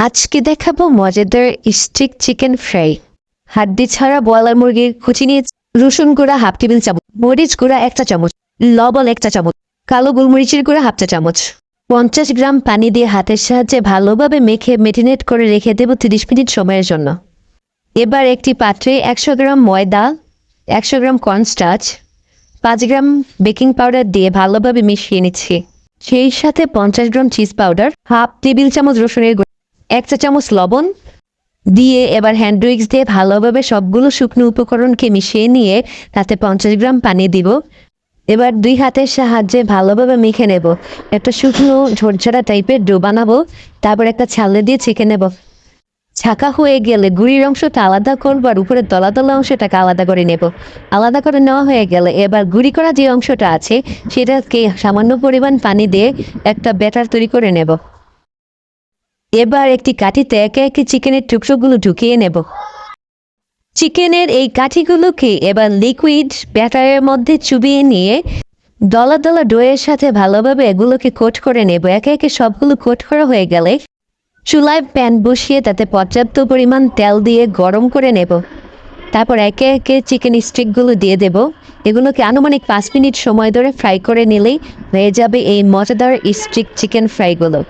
আজকে দেখাবো মজাদার স্টিক চিকেন ফ্রাই হাড্ডি ছাড়া বয়লার মুরগির কুচি নিয়ে রসুন গুঁড়া হাফ টেবিল চামচ, মরিচ গুঁড়া একটা চামচ, লবণ একটা চামচ, কালো গোলমরিচের গুঁড়া হাফ চা চামচ। পঞ্চাশ গ্রাম পানি দিয়ে হাতের সাহায্যে ভালোভাবে মেখে মেরিনেট করে রেখে দেবো তিরিশ মিনিট সময়ের জন্য। এবার একটি পাত্রে একশো গ্রাম ময়দা, একশো গ্রাম কর্নস্টার্চ পাঁচ গ্রাম বেকিং পাউডার দিয়ে ভালোভাবে মিশিয়ে নিচ্ছি। সেই সাথে পঞ্চাশ gram cheese powder half table চামচ রসুনের এক চা চামচ লবণ দিয়ে এবার হ্যান্ড দিয়ে ভালোভাবে সবগুলো শুকনো উপকরণকে মিশিয়ে নিয়ে তাতে পঞ্চাশ গ্রাম পানি দিব। এবার দুই হাতের সাহায্যে ভালোভাবে মেখে নেব। একটা শুকনো ঝরঝরা টাইপের ডো বানাবো, তারপর একটা ছালে দিয়ে ছেঁকে নেব। ছাকা হয়ে গেলে গুড়ির অংশটা আলাদা করব আর উপরে তলা অংশটাকে আলাদা করে নেব। আলাদা করে নেওয়া হয়ে গেলে এবার গুড়ি করা যে অংশটা আছে, সেটাকে সামান্য পরিমাণ পানি দিয়ে একটা ব্যাটার তৈরি করে নেব। এবার একটি কাঠিতে একে একে চিকেনের টুকরোগুলো ঢুকিয়ে নেব। চিকেনের এই কাঠিগুলোকে এবার লিকুইড ব্যাটারের মধ্যে চুবিয়ে নিয়ে দলা দলা ডোয়ের সাথে ভালোভাবে এগুলোকে কোট করে নেব। একে একে সবগুলো কোট করা হয়ে গেলে চুলায় প্যান বসিয়ে তাতে পর্যাপ্ত পরিমাণ তেল দিয়ে গরম করে নেব। তারপর একে একে চিকেন স্টিকগুলো দিয়ে দেব। এগুলোকে আনুমানিক পাঁচ মিনিট সময় ধরে ফ্রাই করে নিলেই হয়ে যাবে এই মজাদার স্টিক চিকেন ফ্রাইগুলো।